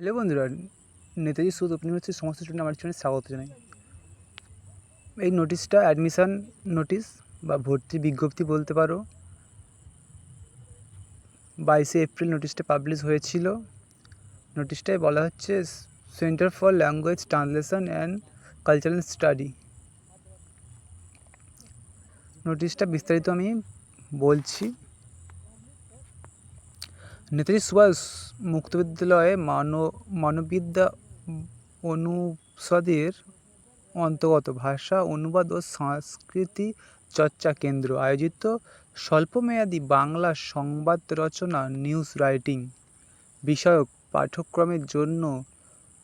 Hello বন্ধুরা, নেতাজি সুদ open ইউনিভার্সিটির সমস্ত স্টুডেন্ট আমার চ্যানেলে স্বাগত জানাই। এই নোটিশটা অ্যাডমিশান নোটিশ বা ভর্তি বিজ্ঞপ্তি বলতে পারো। বাইশে এপ্রিল নোটিশটা পাবলিশ হয়েছিল। নোটিশটায় বলা হচ্ছে centre for language translation and cultural study নোটিশটা বিস্তারিত আমি বলছি। নেতাজি সুভাষ মুক্ত বিদ্যালয়ে মানব মানববিদ্যা অনুষদের অন্তর্গত ভাষা, অনুবাদ ও সংস্কৃতি চর্চা কেন্দ্র আয়োজিত স্বল্পমেয়াদী বাংলা সংবাদ রচনা নিউজ রাইটিং বিষয়ক পাঠ্যক্রমের জন্য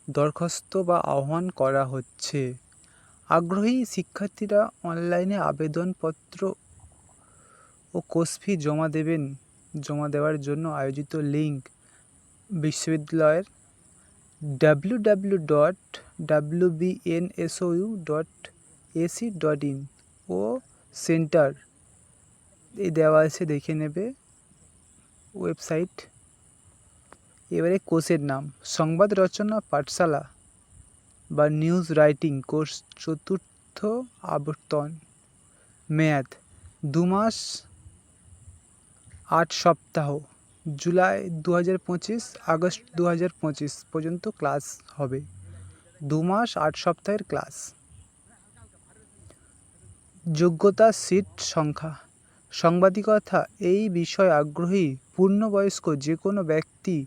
দরখাস্ত বা আহ্বান করা হচ্ছে। আগ্রহী শিক্ষার্থীরা অনলাইনে আবেদনপত্র ও কোর্স ফি জমা দেবেন। জমা দেওয়ার জন্য আয়োজিত লিঙ্ক বিশ্ববিদ্যালয়ের W W dot W BNSOU dot AC dot in O centre এই দেওয়া আছে, দেখে নেবে ওয়েবসাইট। এবারে কোর্সের নাম, সংবাদ রচনা পাঠশালা বা নিউজ রাইটিং কোর্স চতুর্থ আবর্তন, মেয়াদ দু মাস আট সপ্তাহ, জুলাই দু হাজার পঁচিশ, আগস্ট দু হাজার পঁচিশ পর্যন্ত ক্লাস হবে। দু মাস আট সপ্তাহের ক্লাস। যোগ্যতা সিট সংখ্যা। সাংবাদিকতা, এই বিষয়ে আগ্রহী পূর্ণবয়স্ক যে কোনো ব্যক্তি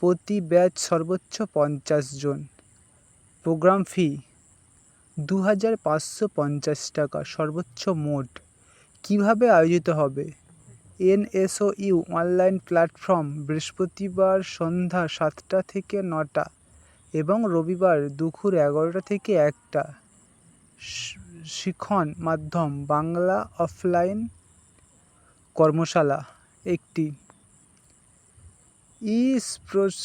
প্রতি ব্যাচ সর্বোচ্চ পঞ্চাশ জন। প্রোগ্রাম ফি দু হাজার পাঁচশো পঞ্চাশ টাকা, সর্বোচ্চ মোট। কীভাবে আয়োজিত হবে? এনএসওইউ অনলাইন প্ল্যাটফর্ম বৃহস্পতিবার সন্ধ্যা সাতটা থেকে নটা এবং রবিবার দুপুর এগারোটা থেকে একটা। শিখন মাধ্যম বাংলা অফলাইন কর্মশালা একটি। ই স্প্রোস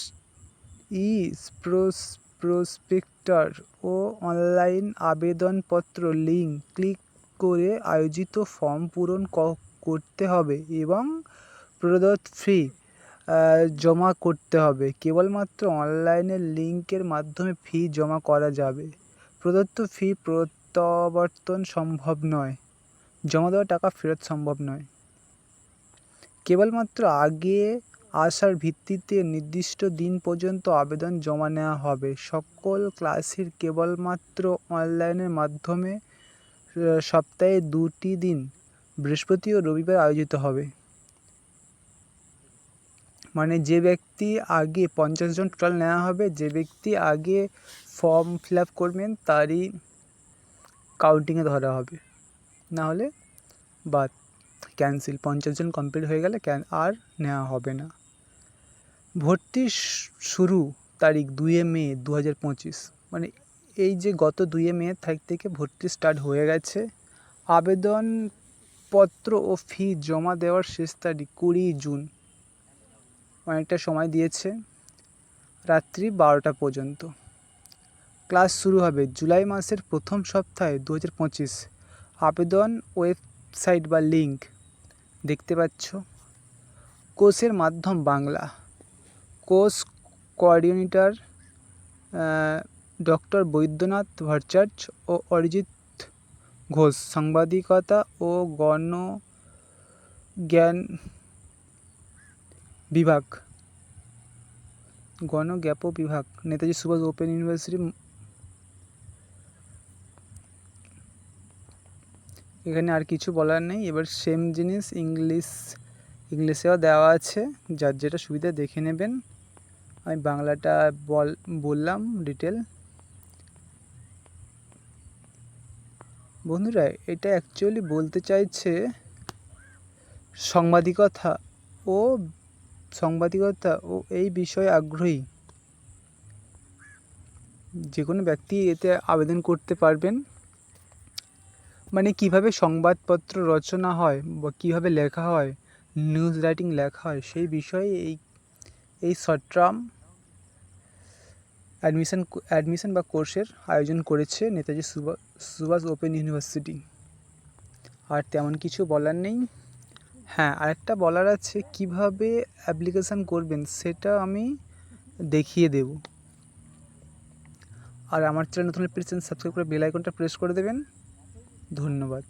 ই স্প্রোস প্রসপেক্টার ও অনলাইন আবেদনপত্র লিঙ্ক ক্লিক করে আয়োজিত ফর্ম পূরণ করতে হবে এবং প্রদত্ত ফি জমা করতে হবে। কেবলমাত্র অনলাইনের লিঙ্কের মাধ্যমে ফি জমা করা যাবে। প্রদত্ত ফি প্রত্যাবর্তন সম্ভব নয়। জমা দেওয়া টাকা ফেরত সম্ভব নয়। কেবলমাত্র আগে আসার ভিত্তিতে নির্দিষ্ট দিন পর্যন্ত আবেদন জমা নেওয়া হবে। সকল ক্লাসের কেবলমাত্র অনলাইনের মাধ্যমে সপ্তাহে দুটি দিন বৃহস্পতি ও রবিবার আয়োজিত হবে। মানে যে ব্যক্তি আগে পঞ্চাশ জন টোটাল নেওয়া হবে, যে ব্যক্তি আগে ফর্ম ফিল আপ করবেন, তারই কাউন্টিংয়ে ধরা হবে। নাহলে বাদ ক্যান্সেল পঞ্চাশ জন কমপ্লিট হয়ে গেলে ক্যান আর নেওয়া হবে না। ভর্তি শুরু তারিখ দুইয়ে মে দু হাজার পঁচিশ। মানে এই যে গত দুইয়ে মে তারিখ থেকে ভর্তি স্টার্ট হয়ে গেছে। আবেদনপত্র ও ফি জমা দেওয়ার শেষ তারিখ কুড়ি জুন। অনেকটা সময় দিয়েছে। রাত্রি বারোটা পর্যন্ত। ক্লাস শুরু হবে জুলাই মাসের প্রথম সপ্তাহে দু হাজার পঁচিশ। আবেদন, ওয়েবসাইট বা লিঙ্ক দেখতে পাচ্ছ। কোর্সের মাধ্যম Bangla. Course coordinator doctor Baidyanath Bhattacharya ও অরিজিৎ ঘোষ, সাংবাদিকতা ও গণজ্ঞান বিভাগ। গণজ্ঞাপ বিভাগ, নেতাজি সুভাষ ওপেন ইউনিভার্সিটি, এখানে আর কিছু বলার নেই। এবার সেম জিনিস ইংলিশ, ইংলিশেও দেওয়া আছে। যার যেটা সুবিধা দেখে নেবেন। আমি বাংলাটা বল, বললাম, ডিটেল। বন্ধুরা, এটা অ্যাকচুয়ালি বলতে চাইছে সাংবাদিকতা ও সাংবাদিকতা ও এই বিষয়ে আগ্রহী। যে কোনো ব্যক্তি এতে আবেদন করতে পারবেন। মানে কীভাবে সংবাদপত্র রচনা হয় বা কীভাবে লেখা হয় নিউজ রাইটিং লেখা হয়, সেই বিষয়ে এই এই শর্ট টার্ম অ্যাডমিশন অ্যাডমিশন বা কোর্সের আয়োজন করেছে নেতাজি সুভাষ সুভাষ ওপেন ইউনিভার্সিটি। আর তেমন কিছু বলার নেই। হ্যাঁ আরেকটা বলার আছে, কীভাবে অ্যাপ্লিকেশান করবেন সেটা আমি দেখিয়ে দেব। আর আমার চ্যানেল নতুন প্লিজ সাবস্ক্রাইব করে বেল আইকনটা প্রেস করে দেবেন। ধন্যবাদ।